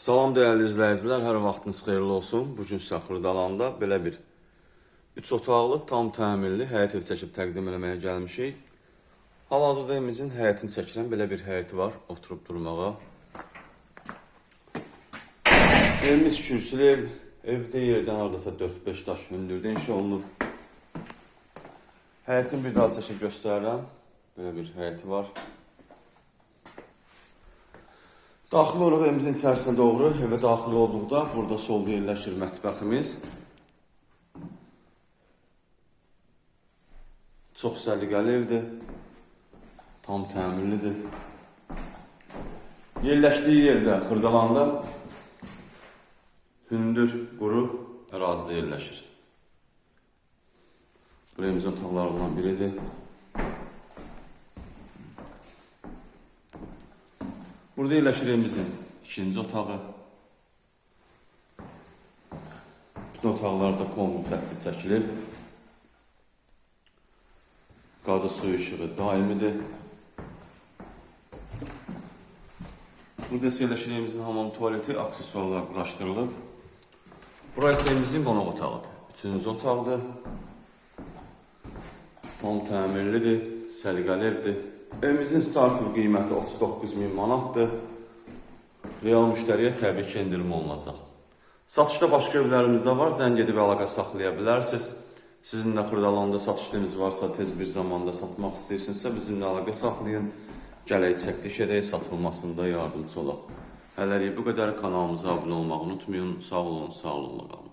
Salam dəyərli izləyicilər, hər vaxtınız xeyirli olsun. Bu gün sizə Xırdalanda belə bir 3 otaqlı, tam təmirli həyət evi çəkib təqdim eləməyə gəlmişik. Hal-hazırda evimizin həyətini çəkirəm. Belə bir həyəti var, oturub durmağa. Evimiz kürsülü ev. Evdə yerdən hardasa 4-5 daş hündürdə inşa olunub. Həyətin bir daha çəkib göstərirəm. Belə bir həyəti var. Daxil olaraq evimizin içərisinə doğru evə daxil olduqda burada solda yerləşir mətbəximiz. Çox səliqəli evdir. Tam təmirlidir. Yerləşdiyi yerdə Xırdalanda hündür, quru ərazidə yerləşir. Bu evimizin otaqlarından biridir. Burada yerləşir evimizin ikinci otağı. Bütün otaqlarda kombi xətti çəkilib. Qazı su işığı daimidir. Burada isə hamam tualeti, aksesuarlar quraşdırılıb. Burası evimizin qonaq otağıdır. Üçüncü otaqdır. Tam təmirlidir, səliqəli evdir. Evimizin startı qiyməti 39 min manatdır. Real müştəriyə təbii ki, endirim olunacaq. Satışda başqa evlərimiz də var. Zəng edib əlaqə saxlaya bilərsiniz. Sizin də Xırdalanda satışınız varsa, tez bir zamanda satmaq istəyirsinizsə, bizimlə əlaqə saxlayın. Gələk çəkiliş edək, satılmasında yardımcı olaq. Hələlik bu qədər kanalımıza abunə olmağı unutmayın. Sağ olun, sağlıqla qalın.